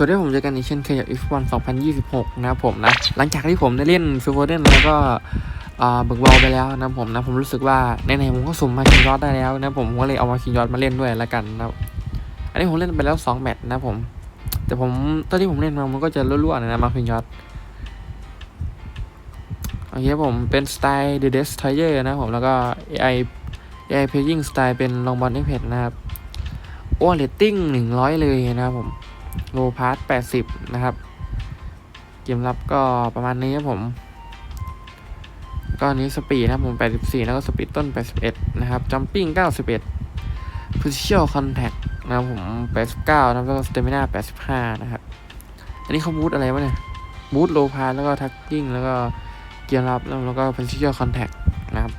สวัสดีผมเจอกันอีกเช่นเคยกับ F1 2026 นะครับผมนะ หลังจากที่ผมได้เล่นฟิวเวอร์เดนแล้วก็เบิกบอลไปแล้วนะผมนะผมรู้สึกว่าในไหนผมก็สุ่มมาคิงยอดได้แล้วนะผมก็เลยเอามาคิงยอดมาเล่นด้วยแล้วกันนะอันนี้ผมเล่นไปแล้ว 2 แมตช์นะผม แต่ผมตอนที่ผมเล่นมามันก็จะรั่วๆนอยนะมาคิงยอดโอเคผมเป็นสไตล์ The Destroyer นะผมแล้วก็ AI AI Playing สไตล์เป็นลองบอลเอ็กเพนะครับโอ้เรตติ้ง100 เลยนะครับผม โลพาร์ต80นะครับ เกมรับก็ประมาณนี้ครับผม ก็นี้สปีดนะครับผม84แล้วก็สปีดต้น81นะครับจัมปิ้ง91 positional contact นะครับผม89นะครับแล้วก็ stamina 85นะครับ อันนี้เขาบูทอะไรวะเนี่ย บูทโลพาร์แล้วก็ทักกิ้งแล้วก็เกียร์รับแล้วก็ positional contact นะครับ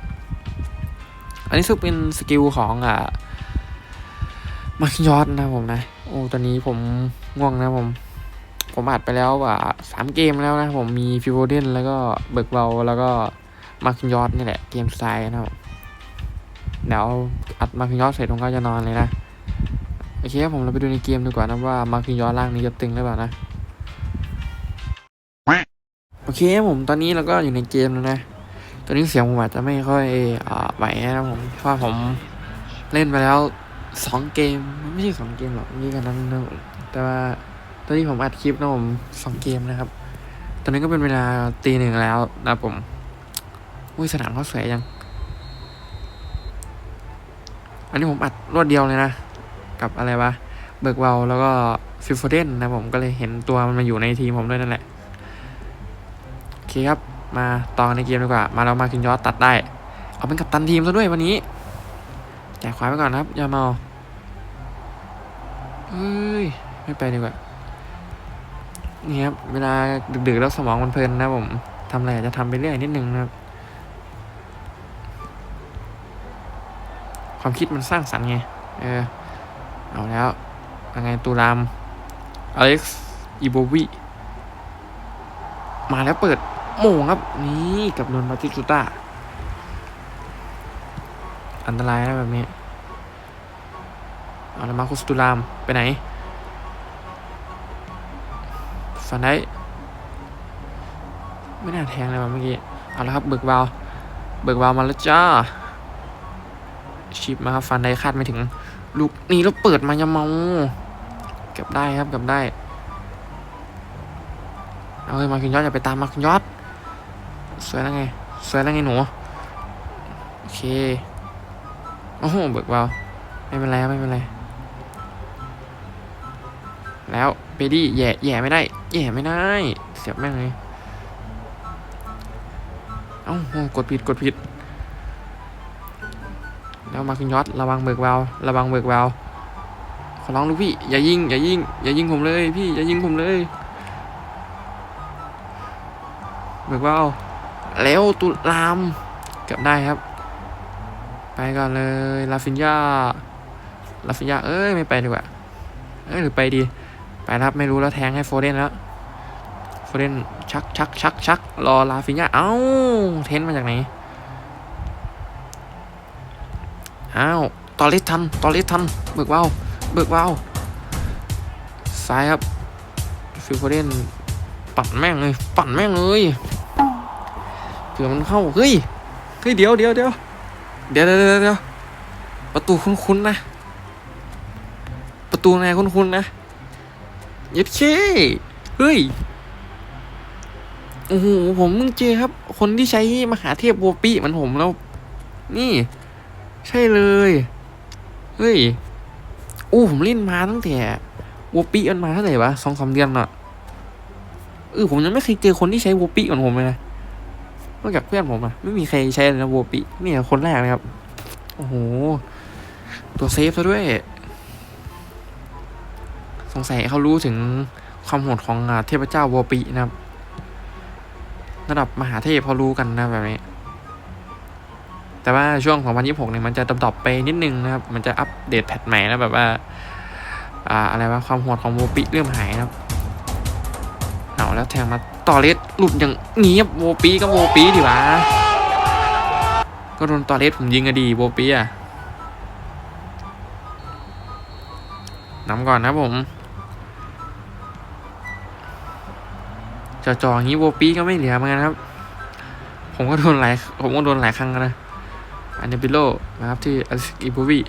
อันนี้ซึ่งเป็นสกิลของอ่ามาร์คยอดนะครับผมนะ โอ้ตอนนี้ผมง่วงนะผม ผมอัดไปแล้วอะสามเกมแล้วนะผมมีฟิวเดนแล้วก็เบิร์กเบาแล้วก็มาร์คยอดนี่แหละเกมสไตล์นะครับเดี๋ยวอัดมาร์คยอดเสร็จผมก็จะนอนเลยนะโอเคครับผมเราไปดูในเกมดีกว่านะว่ามาร์คยอดร่างนี้จะตึงหรือเปล่านะโอเคครับผมตอนนี้เราก็อยู่ในเกมแล้วนะตอนนี้เสียงผมอาจจะไม่ค่อยอ่าไหวนะผมเพราะผมเล่นไปแล้ว สองเกมไม่ใช่สองเกมหรอกมีกันนั้นนะแต่ว่าตอนนี้ผมอัดคลิปนะผมสองเกมนะครับ ตอนนี้ก็เป็นเวลาตีหนึ่งแล้วนะผมอุ้ยสนามเขาสวยยัง อันนี้ผมอัดรวดเดียวเลยนะ กับอะไรวะเบิร์กเวลแล้วก็ฟิลโฟเดนนะผมก็เลยเห็นตัวมันมาอยู่ในทีมผมด้วยนั่นแหละโอเคครับ มาต่อในเกมดีกว่า มาเรามาคินยอดตัดได้ เอาเป็นกัปตันทีมซะด้วยวันนี้ แจกควาไปก่อนครับอย่าเมาเฮ้ย ไม่ไปดีกว่า นี่ครับ เวลาดึกๆแล้วสมองมันเพลินนะผมทำอะไรอาจจะทำไปเรื่อยนิดนึงนะครับ ความคิดมันสร้างสรรค์ไง เออ เอาแล้วยังไงตูราม อเล็กซ์อีโบวีมาแล้วเปิดโมงครับ นี่กับนนท์ปาติสุต้า อันตรายนะแบบนี้ เอาแล้วมาคุสตูราม ไปไหนฟันได้ ไม่น่าแทงเลยว่ะเมื่อกี้ เอาแล้วครับ เบิกวาว เบิกวาวมาแล้วจ้า ชิปมาครับ ฟันได้คาดไม่ถึง ลูกนี้แล้วเปิดมายาเมาเก็บได้ครับเก็บได้ เอาเลยมาคุณยอดอย่าไปตามมาคุณยอด สวยแล้วไง สวยแล้วไงหนู โอเค โอ้โห เบิกเบาไม่เป็นไรไม่เป็นไร แล้วเบดี้แย่แย่ไม่ได้แย่ไม่ได้ เสียบแม่งเลยเอ้าโหกดผิดกดผิด แล้วมาคุณยอดระวังเบิกเบาระวังเบิกเบาขอร้องลูกพี่อย่ายิงอย่ายิงอย่ายิงผมเลยพี่อย่ายิงผมเลยเบิกเบาแล้วตุลามเกือบได้ครับ ไปก่อนเลยลาฟินยาลาฟินยาเอ้ยไม่ไปดีกว่าเอ้ยหรือไปดี รับไม่รู้แล้วแทงให้โฟเดนแล้วโฟเดนชักชักชักชักรอลาฟินยาเอ้าเทนมาจากไหนอ้าวตอริสทันตอริสทันเบิกเบาเบิกเบาซ้ายครับฟิลโฟเดนปั่นแม่งเลยปั่นแม่งเลยเผื่อมันเข้าเฮ้ยเฮ้ยเดี๋ยวเดี๋ยวเดี๋ยวเดี๋ยวเดี๋ยวเดี๋ยวเดี๋ยวประตูคุ้นๆนะ ประตูไหนคุ้นๆนะ ยัดเช่เฮ้ย โอ้โห ผมมึงเจอครับ คนที่ใช้มหาเทพบัวปีเหมันผมแล้ว นี่ ใช่เลย เฮ้ย อู้ผมเล่นมาตั้งแต่วัวปีมันมาเท่าไหร่วะสองสามเดือนอะเออผมยังไม่เคยเจอคนที่ใช้วัวปีเหมือนผมเลยนะนอกจากเพื่อนผมอะไม่มีใครใช้เลยนะวัวปีนี่คนแรกเลยครับ โอ้โห ตัวเซฟซะด้วย สงสัยเขารู้ถึงความโหดของอเทพเจ้าวัวปีนะครับ ระดับมหาเทพเขารู้กันนะแบบนี้ แต่ว่าช่วง2026เนี่ยมันจะดรอปๆไปนิดนึงนะครับ มันจะอัปเดตแพทใหม่แล้วแบบว่าอ่าอะไรวะความโหดของโวปิเริ่มหายนะครับเอาแล้วแทงมาต่อเลสหลุดอย่างนี้ครับโวปีก็โวปีดีวะก็โดนต่อเลสผมยิงอะดีโวปีอะนำก่อนนะผม จ่อๆอย่างนี้โวปีก็ไม่เหลือเหมือนกันครับ ผมก็โดนหลายผมก็โดนหลายครั้งนะอันเดบิโลนะครับที่อิบูบี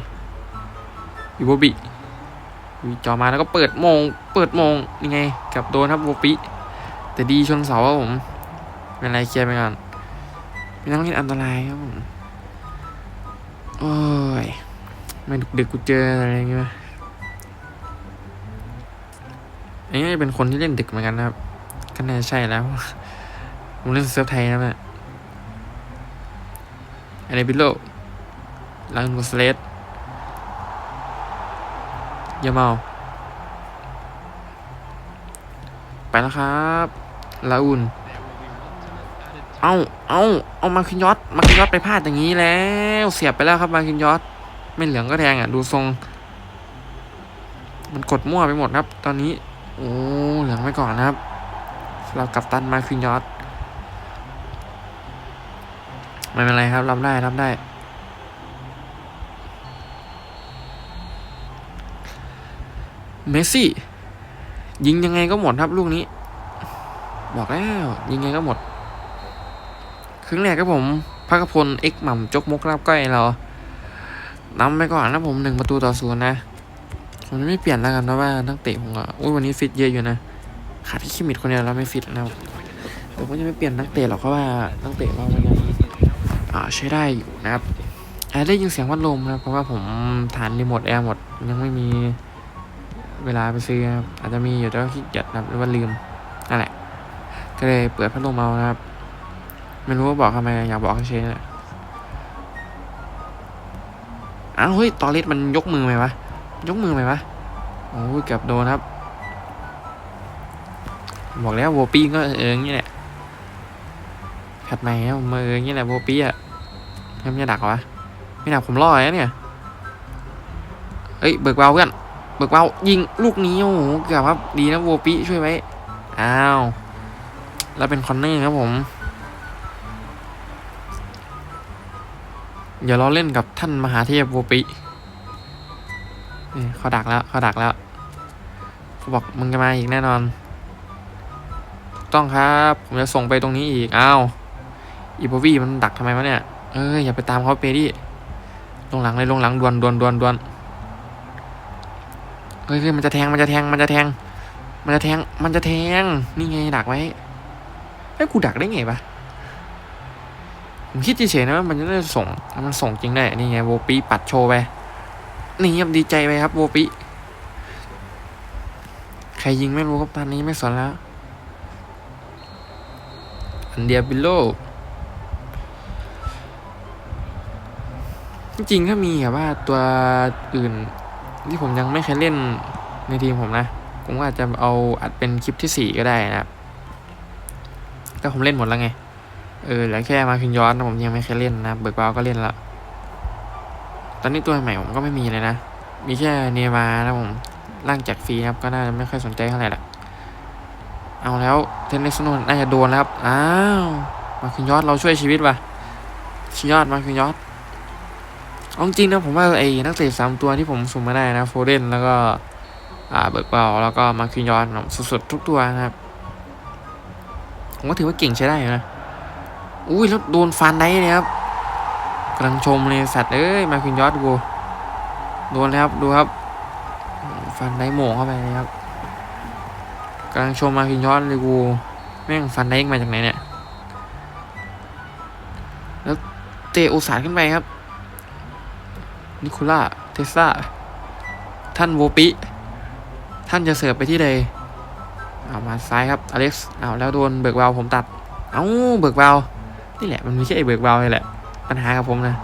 อิบูบีวิจอมาแล้วก็เปิดโมง เปิดโมงยังไง กับโดนครับโวปีแต่ดีชนเสาครับผมเป็นไรเคลียร์ไปก่อนไม่ต้องเล่นอันตรายครับผมโอ้ยไม่ดึกดึกๆกูเจออะไรอย่างเงี้ยอันนี้เป็นคนที่เล่นดึกเหมือนกันนะครับ ก็น่าใช่แล้วผมเล่นเซิร์ฟไทยนะแม่อันนี้บิโลลังกุสเลสยาเมาไปแล้วครับลาอุนเอาเอาเอามาคินยอดมาคินยอดไปพลาดอย่างนี้แล้ว เสียบไปแล้วครับมาคินยอดไม่เหลืองก็แดงอะ ดูทรง มันกดมั่วไปหมดครับ ตอนนี้ โอ้เหลืองไปก่อนนะครับ เรากับตันมาคืนยอดไม่เป็นไรครับรับได้รับได้ เมสซี่ ยิงยังไงก็หมดครับลูกนี้ บอกแล้ว ยิงยังไงก็หมด ครึ่งแรกครับผมพักพลเอ็กหม่ำจกมกราบก้อยเรานำไปก่อนนะผมหนึ่งประตูต่อศูนย์นะผมจะไม่เปลี่ยนแล้วกันเพราะว่านักเตะผมอะวันนี้ฟิตเยอะอยู่นะ ขาดที่คิมมิดคนเดียวแล้วไม่ฟิตนะครับแต่ผมจะไม่เปลี่ยนนักเตะหรอกเพราะว่านักเตะเรามันยังอ่าใช้ได้อยู่นะครับอาได้ยินเสียงวัดลมนะเพราะว่าผมฐานรีโมทแอร์หมดยังไม่มีเวลาไปซื้อครับอาจจะมีอยู่แต่ว่าขี้เกียจนะหรือว่าลืมนั่นแหละก็เลยเปิดพัดลมเอานะครับไม่รู้ว่าบอกทำไมอยากบอกเฉยๆนะอ้าวเฮ้ยตอริสมันยกมือไหมวะยกมือไหมวะโอ้ยเกือบโดนครับ บอกแล้วโวปี้ก็เอออย่างนี้แหละแพทใหม่ครับมาเออย่างนี้แหละโวปี้อะยังไม่ดักวะไม่ดักผมรอดแล้วเนี่ยเอ้ยเบิกเบาเพื่อนเบิกเบายิงลูกนี้โอ้โหเกือบครับดีนะโวปี้ช่วยไว้อ้าวแล้วเป็นคอนเนอร์ครับผมอย่าล้อเล่นกับท่านมหาเทพโวปีเขาดักแล้วเขาดักแล้วเขาบอกมึงจะมาอีกแน่นอน ต้องครับ ผมจะส่งไปตรงนี้อีก อ้าว อีโบวี่มันดักทำไมวะเนี่ย เอ้ยอย่าไปตามเขาไปดิลงหลังเลยลงหลังดวนดวนดวนดวนเฮ้ยมันจะแทงมันจะแทงมันจะแทง มันจะแทงมันจะแทง นี่ไงดักไว้ไอ้กูดักได้ไงปะผมคิดเฉยๆนะว่ามันจะได้ส่ง มันส่งจริงได้ นี่ไงโวปีปัดโชว์ไป นี่ครับดีใจไปครับโวปีใครยิงไม่รู้ครับตอนนี้ไม่สนแล้ว นเดียบิโล จริงๆถ้ามีแบบว่าตัวอื่นที่ผมยังไม่เคยเล่นในทีมผมนะ ผมอาจจะเอาอัดเป็นคลิปที่สี่ก็ได้นะครับแต่ผมเล่นหมดแล้วไง เออแล้วแค่มาคินย้อนผมยังไม่เคยเล่นนะเบิร์กบาก็เล่นละตอนนี้ตัวใหม่ผมก็ไม่มีเลยนะ มีแค่เนมานะผมร่างแจกฟรีครับก็น่าจะไม่ค่อยสนใจเท่าไหร่ละ เอาแล้วเทนนิสโนนน่าจะโดนแล้วครับอ้าวมาคืนยอดเราช่วยชีวิตว่ะชิยอดมาคืนยอดเอาจริงนะผมว่าไอ้นักเตะสามตัวที่ผมสุ่มมาได้นะโฟเดนแล้วก็อ่าเบิร์กเบาแล้วก็มาคืนยอดสุดๆทุกตัวนะครับผมก็ถือว่าเก่งใช้ได้นะอุ้ยแล้วโดนฟันได้เลยครับกำลังชมเลยสัตว์เอ้ยมาคืนยอดกูโดนแล้วครับดูครับฟันได้โหม่งเข้าไปเลยครับ กำลังชมมาคืนยอดเลยกูแม่งฟันได้มาจากไหนเนี่ย แล้วเตะอุสานขึ้นไปครับ นิโคล่า เทสลาท่านโวปิ ท่านจะเสิร์ฟไปที่ใดเอามาซ้ายครับ อเล็กซ์เอาแล้วโดนเบิกวาวผมตัด เอ้าเบิกวาวนี่แหละมันไม่ใช่ไอเบิกวาวนี่แหละ ปัญหากับผมนะ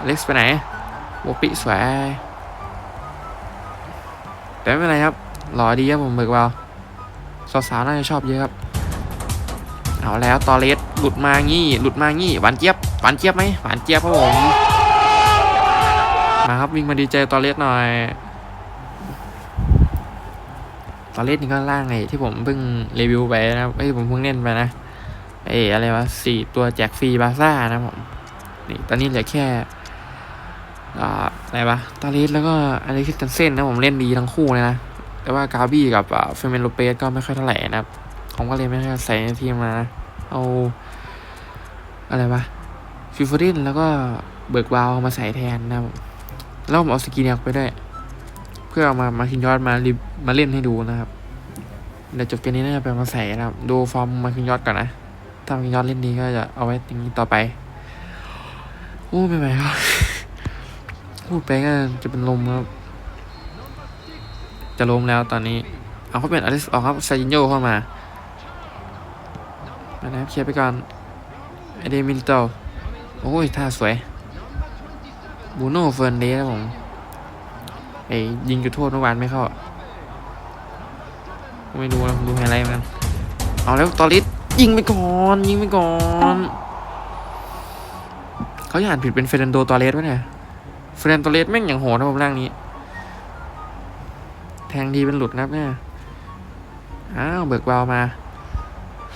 อเล็กซ์ไปไหนโวปิสวยแต่ไม่เป็นไรครับหล่อดีครับผมเบิกวาว สาวๆน่าจะชอบเยอะครับ เอาแล้วตอเลสหลุดมางี้ หลุดมางี้หวานเจี๊ยบหวานเจี๊ยบไหมหวานเจี๊ยบครับผมมาครับวิ่งมาดีใจตอเลสหน่อย ตอเลสนี่ก็ล่างไงที่ผมเพิ่งรีวิวไปนะครับเอ้ยผมเพิ่งเล่นไปนะเอ้อะไรวะสี่ตัวแจกฟรีบาซ่านะผมนี่ตอนนี้เหลือแค่อ่าอะไรวะตอเลสแล้วก็อเล็กซิสเซนนะผมเล่นดีทั้งคู่เลยนะ แต่ว่ากาบี้กับเฟเมนโลเปสก็ไม่ค่อยเท่าไหร่นะครับ ผมก็เลยไม่ได้ใส่ในทีมมานะเอาอะไรวะฟิฟรินแล้วก็เบิร์กวาวมาใส่แทนนะครับแล้วผมเอาสกินเนียไปด้วยเพื่อเอามามาคินยอดมารีมาเล่นให้ดูนะครับเดี๋ยวจบเกมนี้น่าจะไปมาใส่นะครับ ดูฟอร์มมาคินยอดก่อนนะถ้ามาคินยอดเล่นดีก็จะเอาไว้อย่างนี้ต่อไปโอ้ไม่ไหวครับพูดไปก็จะเป็นลมครับ จะล้มแล้วตอนนี้ เอาเขาเป็นอลิสออกครับซาจินโยเข้ามามานะครับเคลียร์ไปก่อนไอเดมินโตโอ้ยท่าสวยบูโน่เฟิร์นเดสครับผมไอยิงจุดโทษเมื่อวานไม่เข้า ไม่ดูนะผมดูไฮไลท์มันเอาแล้วตอริสยิงไปก่อน ยิงไปก่อนเขาอ่านผิดเป็นเฟรนโดตอเรสวะเนี่ยเฟรนโดตอเรสแม่งอย่างโหดนะผมร่างนี้ แทงดีเป็นหลุดนะครับเนี่ย อ้าวเบิกเบามา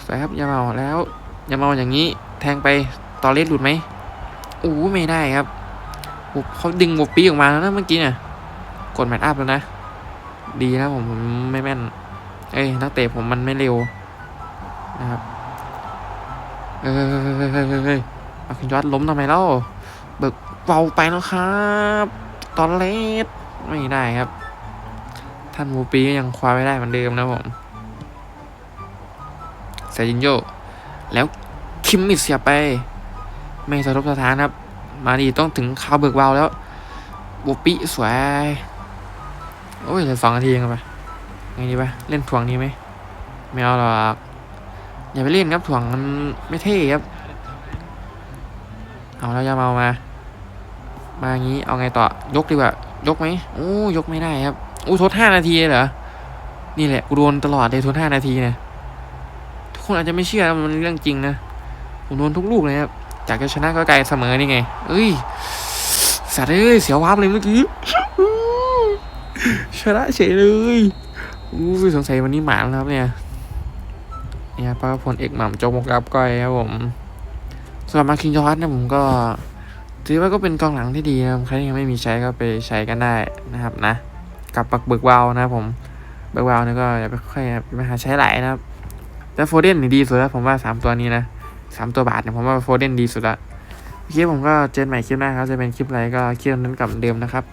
สวยครับอย่าเมาแล้วอย่าเมาอย่างนี้ แทงไปตอเรสหลุดไหมอู้ไม่ได้ครับโอ้เขาดึงบวปีออกมาแล้วนะเมื่อกี้เนี่ยกดแมตอัพแล้วนะ ดีนะผมผมไม่แม่น เอ้ยนักเตะผมมันไม่เร็วนะครับเฮ้ยอาคุณยอดล้มทำไมเล่าเบิกเบาไปแล้วครับ ตอนเลสไม่ได้ครับ ท่านมูปีก็ยังคว้าไม่ได้เหมือนเดิมนะผมเซจินโย แล้วคิมมิดเสียไป ไม่สะทกสะท้านครับ มาดีต้องถึงคาวเบิกเบาแล้วบูปีสวย โอ้ยเหลือสองนาทีเองไปไงดีปะเล่นถ่วงนี้ไหมไม่เอาหรอกอย่าไปเล่นครับถ่วงมันไม่เท่ครับ เอาแล้วอยามามา มาอย่างนี้เอาไงต่อยกดีกว่ายกไหมโอ้ยกไม่ได้ครับ อู้ทดห้านาทีเหรอ นี่แหละกูโดนตลอดเลยทดห้านาทีนี่ยทุกคนอาจจะไม่เชื่อมันเรื่องจริงนะผมโดนทุกลูกเลยครับจากจะชนะก็ไกลเสมอนี่ไง เอ้ยสัตว์เอ้ยเสียววาบเลยเมื่อกี้ชนะเฉยเลยอู้สงสัยวันนี้หมาแล้วครับเนี่ยเนี่ยพระพลเอกหม่ำจงมกรับก้อยครับผมสำหรับมาคินยอสนะผมก็ ถือว่าก็เป็นกองหลังที่ดีนะครับใครยังไม่มีใช้ก็ไปใช้กันได้นะครับนะ กับปักเบิกวาวนะครับผมเบิกวาวนี่ก็อย่าไปค่อยไปหาใช้หลายนะครับ แต่โฟเดนนี่ดีสุดแล้วผมว่าสามตัวนี้นะสามตัวบาทเนี่ยผมว่าโฟเดนดีสุดละคลิปผมก็เจอกันใหม่คลิปหน้าครับจะเป็นคลิปอะไรก็คลิปนั้นกับเดิมนะครับ